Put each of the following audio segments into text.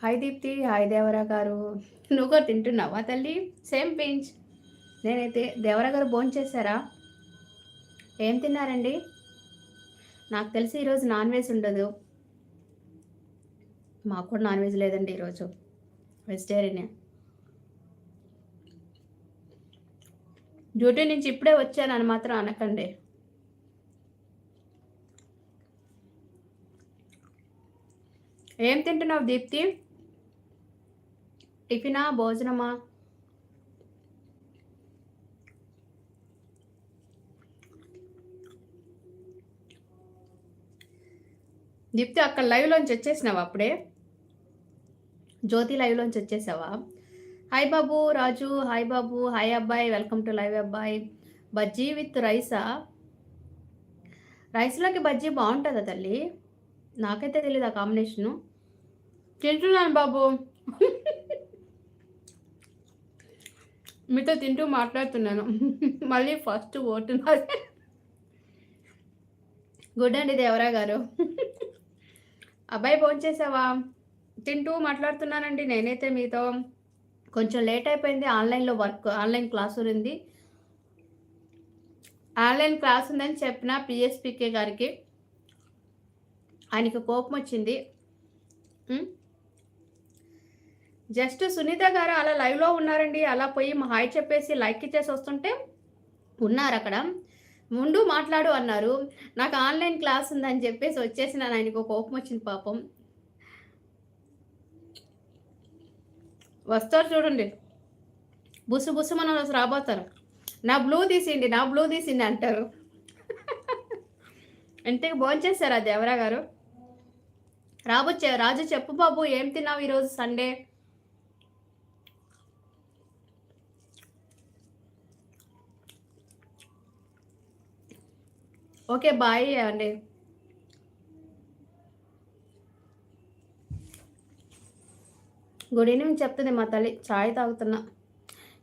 Hi Deepti hi Devara గారు. నువ్వు కూడా తింటున్నావా తల్లి? Same pinch. నేనైతే దేవరా గారు భోజనం చేశారా? ఏం తిన్నారండి? నాకు తెలిసి ఈరోజు నాన్ వెజ్ ఉండదు. మాకు కూడా నాన్ వెజ్ లేదండి ఈరోజు వెజిటేరియన్ డ్యూటీ నుంచి ఇప్పుడే వచ్చానని మాత్రం అనకండి. ఏం తింటున్నావు దీప్తి? టిఫినా భోజనమా? దీప్తి అక్కడ లైవ్లోంచి వచ్చేసినావా అప్పుడే? జ్యోతి లైవ్లోంచి వచ్చేసావా? హాయ్ బాబు రాజు. హాయ్ బాబు. హాయ్ అబ్బాయి. వెల్కమ్ టు లైవ్ అబ్బాయి. బజ్జీ విత్ రైసా? రైస్లోకి బజ్జీ బాగుంటుందా తల్లి? నాకైతే తెలియదు ఆ కాంబినేషను తింటున్నాను బాబు. మీతో తింటూ మాట్లాడుతున్నాను. మళ్ళీ ఫస్ట్ ఓటు గుడ్ అండి దేవరా గారు. అబ్బాయి ఫోన్ చేసావా? తింటూ మాట్లాడుతున్నానండి నేనైతే మీతో. కొంచెం లేట్ అయిపోయింది ఆన్లైన్లో వర్క్ ఆన్లైన్ క్లాస్ ఉంది. ఆన్లైన్ క్లాస్ ఉందని చెప్పిన పిఎస్పికే గారికి. ఆయనకి కోపం వచ్చింది. జస్ట్ సునీత గారు అలా లైవ్లో ఉన్నారండి. అలా పోయి మా హాయ్ చెప్పేసి లైక్ ఇచ్చేసి వస్తుంటే ఉన్నారు అక్కడ. ముందు మాట్లాడు అన్నారు. నాకు ఆన్లైన్ క్లాస్ ఉందని చెప్పేసి వచ్చేసిన ఆయనకు కోపం వచ్చింది పాపం. వస్తారు చూడండి. బుసు బుసు మనం రాబోతారు. నా బ్లూ తీసిండి నా బ్లూ తీసిండి అంటారు. ఇంతకు భోంచేశారా దేవరా గారు? రాబోచ్చే రాజు చెప్పు బాబు ఏం తిన్నావు ఈరోజు సండే? ఓకే బాయ్ అండి. గుడ్ ఈవినింగ్ చెప్తుంది మా తల్లి చాయ్ తాగుతున్నా.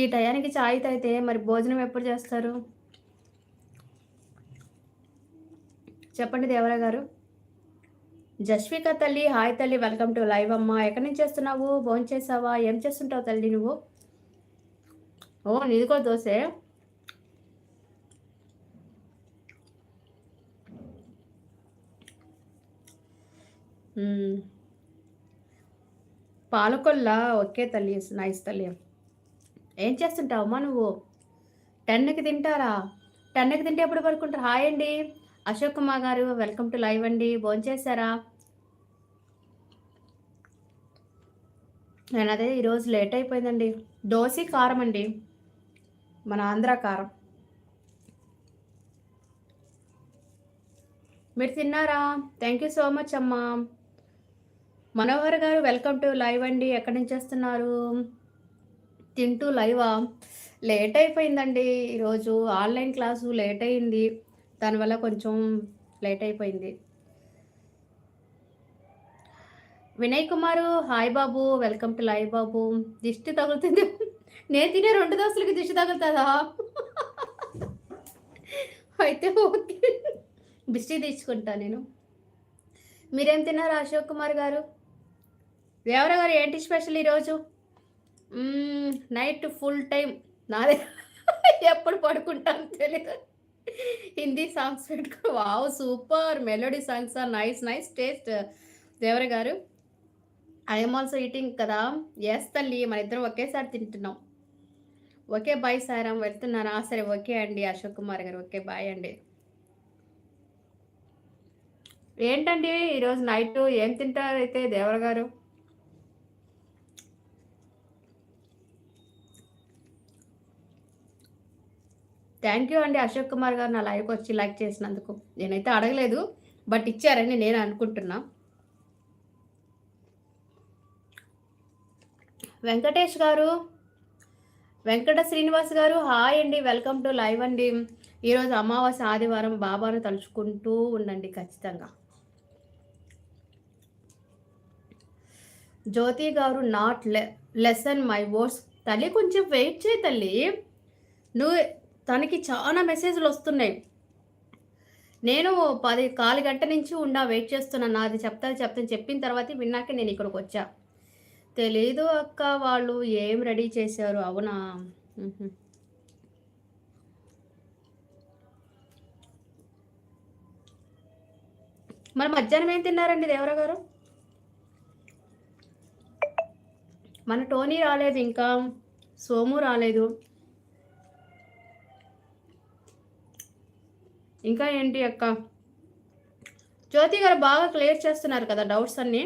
ఈ టయానికి చాయ్ తాగితే మరి భోజనం ఎప్పుడు చేస్తారు? చెప్పండి దేవరా గారు. జస్విక తల్లి హాయ్ తల్లి వెల్కమ్ టు లైవ్ అమ్మ. ఎక్కడి నుంచి చేస్తున్నావు? భోజనం చేసావా ఏం చేస్తుంటావు తల్లి నువ్వు? ఓ నీది కూడా దోసే పాలకొల్ల ఒకే తల్లి నైస్ తల్లి. ఏం చేస్తుంటావమ్మా నువ్వు? టెన్కి తింటారా? టెన్కి తింటే ఎప్పుడు పడుకుంటారు? హాయ్ అండి. అశోక్ కుమార్ గారు వెల్కమ్ టు లైవ్ అండి. భోంచేశారా నేను అదే ఈరోజు లేట్ అయిపోయిందండి. దోశ కారం అండి. మన ఆంధ్ర కారం. మీరు తిన్నారా? థ్యాంక్ యూ సో మచ్ అమ్మా. మనోహర్ గారు వెల్కమ్ టు లైవ్ అండి. ఎక్కడి నుంచి వస్తున్నారు? తింటూ లైవా? లేట్ అయిపోయిందండి. ఈరోజు ఆన్లైన్ క్లాసు లేట్ అయింది. దానివల్ల కొంచెం లేట్ అయిపోయింది. Vinay Kumar hi Babu. Welcome to live బాబు. దిష్టి తగులుతుంది. నేను తినే రెండు దోశలకి దిష్టి తగులుతుందా? అయితే ఓకే. దిష్టి తీసుకుంటా నేను. మీరేం తిన్నారు అశోక్ కుమార్ గారు? దేవర గారు ఏంటి స్పెషల్ ఈరోజు? నైట్ ఫుల్ టైం నాదే. ఎప్పుడు పడుకుంటాం తెలియదు హిందీ సాంగ్స్ పెట్టుకో wow super melody songs are nice nice taste. Devara గారు ఐఎమ్ ఆల్సో ఈటింగ్ కదా? ఎస్ తల్లి మన ఇద్దరం ఒకేసారి తింటున్నాం. ఓకే బాయ్ సారం వెళ్తున్నారా? సరే ఓకే అండి అశోక్ కుమార్ గారు ఓకే బాయ్ అండి. ఏంటండి ఈరోజు నైట్ ఏం తింటారైతే దేవర గారు? థ్యాంక్ యూ అండి అశోక్ కుమార్ గారు నా లైవ్కి వచ్చి లైక్ చేసినందుకు. నేనైతే అడగలేదు బట్ ఇచ్చారని నేను అనుకుంటున్నా. వెంకటేష్ గారు వెంకట శ్రీనివాస్ గారు హాయ్ అండి వెల్కమ్ టు లైవ్ అండి. ఈరోజు అమావాస్య ఆదివారం బాబాను తలుచుకుంటూ ఉండండి ఖచ్చితంగా. జ్యోతి గారు నాట్ లె లెసన్ మై వర్డ్స్ తల్లి కొంచెం వెయిట్ చేయి తల్లి. నువ్వు తనకి చాలా మెసేజ్లు వస్తున్నాయి. నేను పది కాలు గంట నుంచి ఉండా వెయిట్ చేస్తున్నా నాది చెప్తా చెప్తాను చెప్పిన తర్వాత విన్నాక నేను ఇక్కడికి వచ్చా. తెలీదు అక్క వాళ్ళు ఏం రెడీ చేశారు? అవునా? మరి మధ్యాహ్నం ఏం తిన్నారండి దేవరా గారు? మన టోనీ రాలేదు ఇంకా. సోము రాలేదు. ఇంకా ఏంటి అక్క? జ్యోతి గారు బాగా క్లియర్ చేస్తున్నారు కదా డౌట్స్ అన్నీ.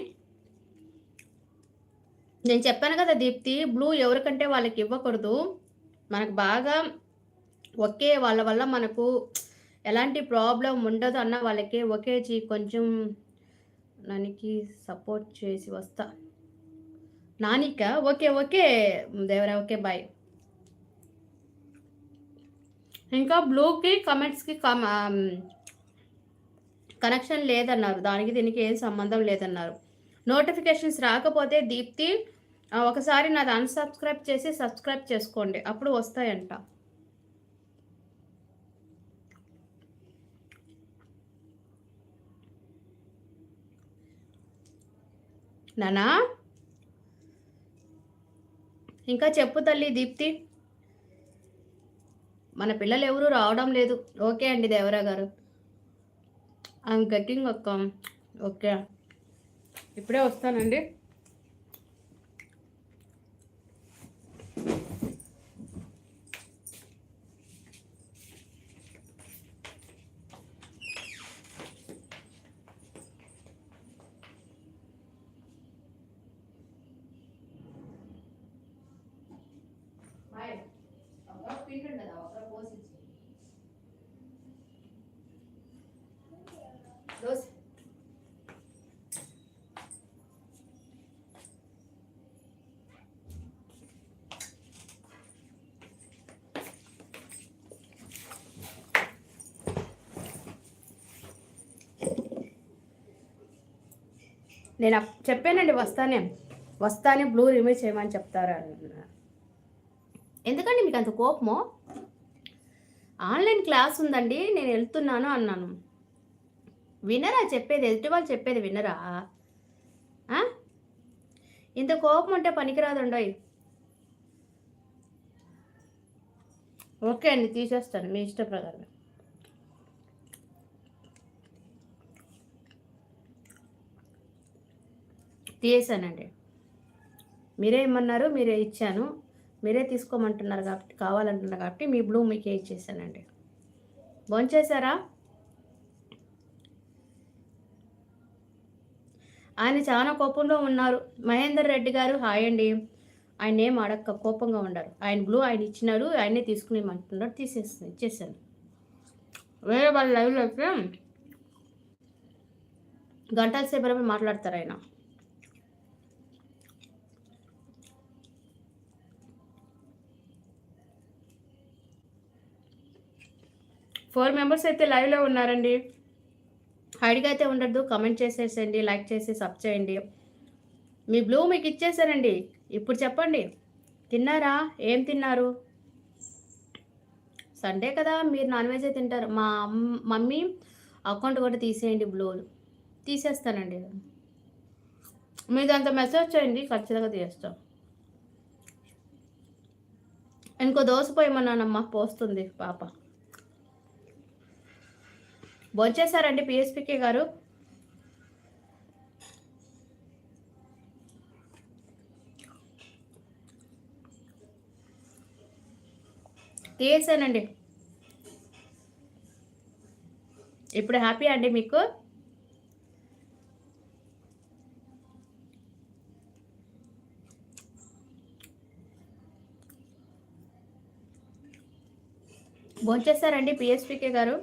నేను చెప్పాను కదా దీప్తి బ్లూ ఎవరికంటే వాళ్ళకి ఇవ్వకూడదు. మనకు బాగా ఒకే వాళ్ళ వల్ల మనకు ఎలాంటి ప్రాబ్లం ఉండదు అన్న వాళ్ళకి ఒకే జీ కొంచెం నానికి సపోర్ట్ చేసి వస్తా. నానిక okay okay Devara okay bye. ఇంకా బ్లూకి కమెంట్స్కి కమ కనెక్షన్ లేదన్నారు. దానికి దీనికి ఏం సంబంధం లేదన్నారు. నోటిఫికేషన్స్ రాకపోతే దీప్తి ఒకసారి నాది అన్సబ్స్క్రైబ్ చేసి సబ్స్క్రైబ్ చేసుకోండి. అప్పుడు వస్తాయంట. నానా? ఇంకా చెప్పు తల్లి దీప్తి. మన పిల్లలు ఎవరు రావడం లేదు. ఓకే అండి దేవరా గారు. ఐఎమ్ గెట్టింగ్ ఒక్క ఓకే. ఇప్పుడే వస్తానండి. దోశ నేను చెప్పానండి వస్తానే. వస్తానే బ్లూ రిమూవ్ చేయమని చెప్తారు అన్నారు. ఎందుకండి మీకు అంత కోపము? ఆన్లైన్ క్లాస్ ఉందండి నేను వెళ్తున్నాను అన్నాను. వినరా? చెప్పేది ఎదుటి వాళ్ళు చెప్పేది వినరా? ఇంత కోపం ఉంటే పనికిరాదు ఓకే అండి తీసేస్తాను మీ ఇష్ట ప్రకారం. తీసేసానండి. మీరే ఇమ్మన్నారు మీరే ఇచ్చాను. మీరే తీసుకోమంటున్నారు కాబట్టి కావాలంటున్నారు కాబట్టి మీ బ్లూ మీకే ఇచ్చేసానండి. భోంచేశారా? ఆయన చాలా కోపంలో ఉన్నారు. మహేందర్ రెడ్డి గారు హాయ్ అండి. ఆయన ఏం అడక్క కోపంగా ఉండరు. ఆయన బ్లూ ఆయన ఇచ్చినారు. ఆయనే తీసుకునేమంటున్నారు తీసేసి ఇచ్చేసాను వేరే వాళ్ళ లైవ్లో అయితే గంటల సేపు మాట్లాడతారు ఆయన. ఫోర్ మెంబర్స్ అయితే లైవ్లో ఉన్నారండి. ఐడిగా అయితే ఉండద్దు కమెంట్ చేసేసండి లైక్ చేసి సబ్ చేయండి. మీ బ్లూ మీకు ఇచ్చేసానండి ఇప్పుడు చెప్పండి. తిన్నారా? ఏం తిన్నారు? సండే కదా మీరు నాన్ వెజ్ తింటారు. మా మమ్మీ అకౌంట్ కూడా తీసేయండి బ్లూ తీసేస్తానండి. మీరు అంత మెసేజ్ చేయండి ఖచ్చితంగా తీస్తాం. ఇంకో దోశ పోయమన్నానమ్మా పోస్తుంది పాప. భోంచేశారండి పిఎస్పికే గారు. తీసానండి ఇప్పుడు హ్యాపీ అండి మీకు. భోంచేశారండి పిఎస్పికే గారు.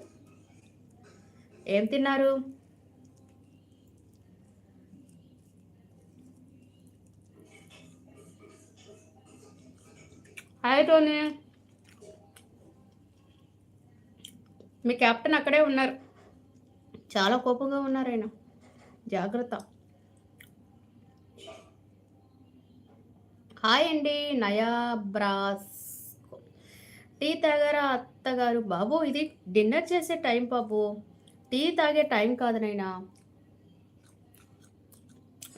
ఏం తిన్నారు? Hi Tony. మీ క్యాప్టెన్ అక్కడే ఉన్నారు. చాలా కోపంగా ఉన్నారు ఆయన. జాగ్రత్త. హాయ్ అండి నయా బ్రాస్ టీ తాగారా అత్తగారు? బాబు ఇది డిన్నర్ చేసే టైం బాబు. టీ తాగే టైం కాదు నైనా.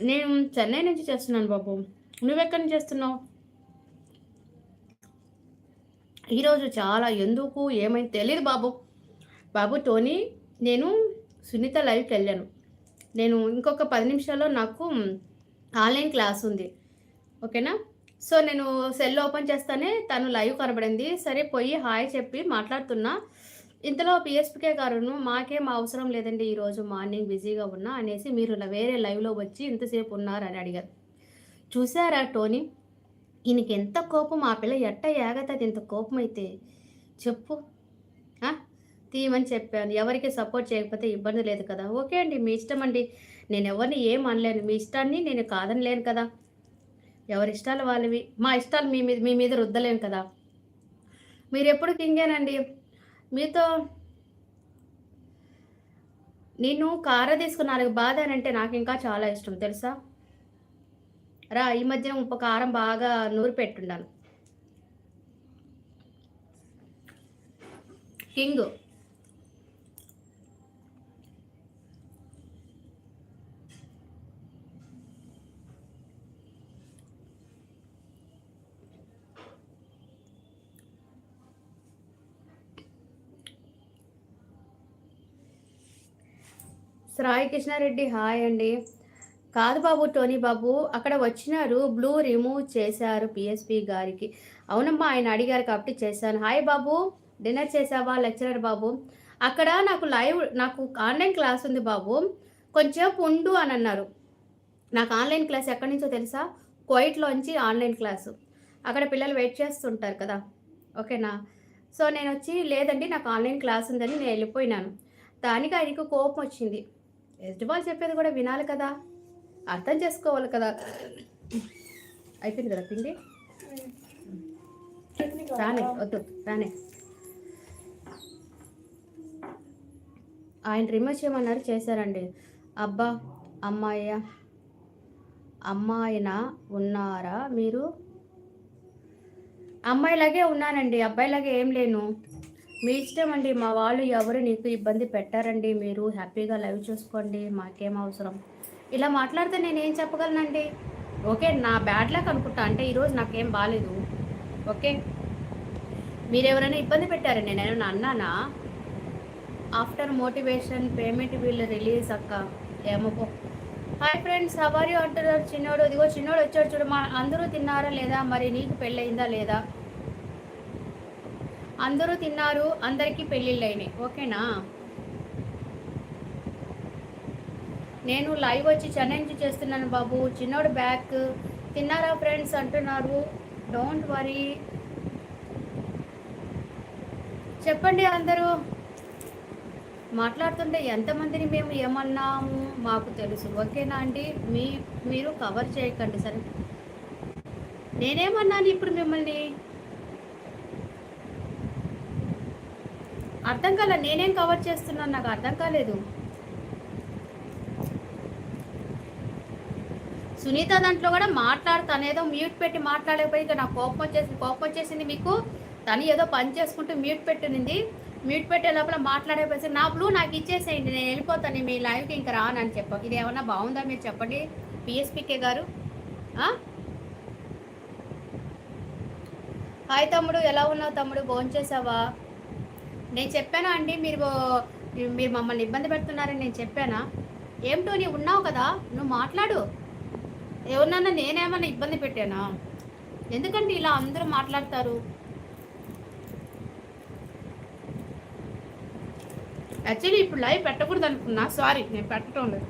నేను చెన్నై నుంచి చేస్తున్నాను బాబు. నువ్వెక్కడి నుంచి చేస్తున్నావు? ఈరోజు చాలా ఎందుకు ఏమైంది తెలియదు బాబు. బాబు టోనీ నేను సునీత లైవ్కి వెళ్ళాను. నేను ఇంకొక పది నిమిషాల్లో నాకు ఆన్లైన్ క్లాస్ ఉంది. ఓకేనా? సో నేను సెల్ ఓపెన్ చేస్తానే తను లైవ్ కనబడింది. సరే పోయి హాయ్ చెప్పి మాట్లాడుతున్నా. ఇంతలో పిఎస్పికే గారును మాకేం అవసరం లేదండి ఈరోజు మార్నింగ్ బిజీగా ఉన్నా అనేసి మీరు వేరే లైవ్లో వచ్చి ఇంతసేపు ఉన్నారని అడిగారు. చూసారా టోనీ? ఈయనకి ఎంత కోపం ఆ పిల్ల ఎట్ట ఏగతది? ఇంత కోపం అయితే చెప్పు తీయమని చెప్పాను. ఎవరికి సపోర్ట్ చేయకపోతే ఇబ్బంది లేదు కదా. ఓకే అండి మీ ఇష్టం అండి. నేను ఎవరిని ఏం అనలేను. మీ ఇష్టాన్ని నేను కాదనలేను కదా. ఎవరి ఇష్టాలు వాళ్ళవి? మా ఇష్టాలు మీ మీద మీ మీద రుద్దలేను కదా. మీరు ఎప్పుడు కింగేనండి? మీతో నేను కార తీసుకున్నాను బాధ అని అంటే నాకు ఇంకా చాలా ఇష్టం తెలుసా? రా ఈ మధ్యన ఉప్పు కారం బాగా నూరు పెట్టుండాను కింగ్. సాయి కృష్ణారెడ్డి హాయ్ అండి. కాదు బాబు టోనీ బాబు అక్కడ వచ్చినారు బ్లూ రిమూవ్ చేశారు పిఎస్పి గారికి. అవునమ్మా ఆయన అడిగారు కాబట్టి చేశాను. హాయ్ బాబు డిన్నర్ చేసావా లెక్చరర్ బాబు? అక్కడ నాకు లైవ్ నాకు ఆన్లైన్ క్లాస్ ఉంది బాబు. కొంచెం ఉండు అని అన్నారు. నాకు ఆన్లైన్ క్లాస్ ఎక్కడి నుంచో తెలుసా? కోయిట్లోంచి ఆన్లైన్ క్లాసు. అక్కడ పిల్లలు వెయిట్ చేస్తుంటారు కదా. ఓకేనా? సో నేను వచ్చి లేదండి నాకు ఆన్లైన్ క్లాస్ ఉందని నేను వెళ్ళిపోయినాను. దానికి ఆయనకు కోపం వచ్చింది. ఎదుటి చెప్పేది కూడా వినాలి కదా. అర్థం చేసుకోవాలి కదా. అయిపోయింది కదా పిండి రానే వద్దు రానే. ఆయన రిమూవ్ చేయమన్నారు చేశారండి. అబ్బా అమ్మాయ అమ్మాయిన ఉన్నారా మీరు? అమ్మాయిలాగే ఉన్నానండి అబ్బాయిలాగే ఏం లేను. మీ ఇష్టం అండి. మా వాళ్ళు ఎవరు నీకు ఇబ్బంది పెట్టారండి? మీరు హ్యాపీగా లైవ్ చూసుకోండి. మాకేం అవసరం? ఇలా మాట్లాడితే నేను ఏం చెప్పగలనండి? ఓకే నా బ్యాడ్ లక్ అనుకుంటా. అంటే ఈరోజు నాకేం బాగాలేదు ఓకే? మీరు ఎవరైనా ఇబ్బంది పెట్టారండి నేను ఏమైనా అన్నానా after motivation payment bill release అక్క. ఏమో హాయ్ ఫ్రెండ్స్ హవారి అంటున్నారు? చిన్నోడు ఇదిగో చిన్నోడు వచ్చాడు చూడు. మా అందరూ తిన్నారా లేదా? మరి నీకు పెళ్ళయిందా లేదా? అందరూ తిన్నారు అందరికీ పెళ్ళిళ్ళు అయినాయి ఓకేనా? నేను లైవ్ వచ్చి చెన్నై నుంచి చేస్తున్నాను బాబు. చిన్నోడు బ్యాక్. తిన్నారా ఫ్రెండ్స్ అంటున్నారు. Don't worry. చెప్పండి అందరూ. మాట్లాడుతుంటే ఎంతమందిని మేము ఏమన్నాము? మాకు తెలుసు. ఓకేనా అండి? మీ మీరు కవర్ చేయకండి సరే. నేనేమన్నాను ఇప్పుడు మిమ్మల్ని? అర్థం కాలే నేనేం కవర్ చేస్తున్నాను? నాకు అర్థం కాలేదు. సునీత దాంట్లో కూడా మాట్లాడుతాను ఏదో మ్యూట్ పెట్టి మాట్లాడకపోయి నాకు కోపం వచ్చేసింది కోపం వచ్చేసింది మీకు? తను ఏదో పని చేసుకుంటూ మ్యూట్ పెట్టింది మ్యూట్ పెట్టే లోపల మాట్లాడేపోయి నా బ్లూ నాకు ఇచ్చేసేయండి నేను వెళ్ళిపోతాను మీ లైవ్కి ఇంకా రానని చెప్ప ఇది ఏమన్నా బాగుందా మీరు చెప్పండి? పిఎస్పికే గారు? హాయ్ తమ్ముడు ఎలా ఉన్నావు తమ్ముడు? భోంచేసావా? నేను చెప్పానా అండి? మీరు మీరు మమ్మల్ని ఇబ్బంది పెడుతున్నారని నేను చెప్పానా? ఏమిటో నీ ఉన్నావు కదా? నువ్వు మాట్లాడు. ఎవరినన్నా నేనేమన్నా ఇబ్బంది పెట్టానా? ఎందుకంటే ఇలా అందరూ మాట్లాడతారు? యాక్చువల్లీ ఇప్పుడు లైవ్ పెట్టకూడదు అనుకున్నా సారీ నేను పెట్టడం లేదు.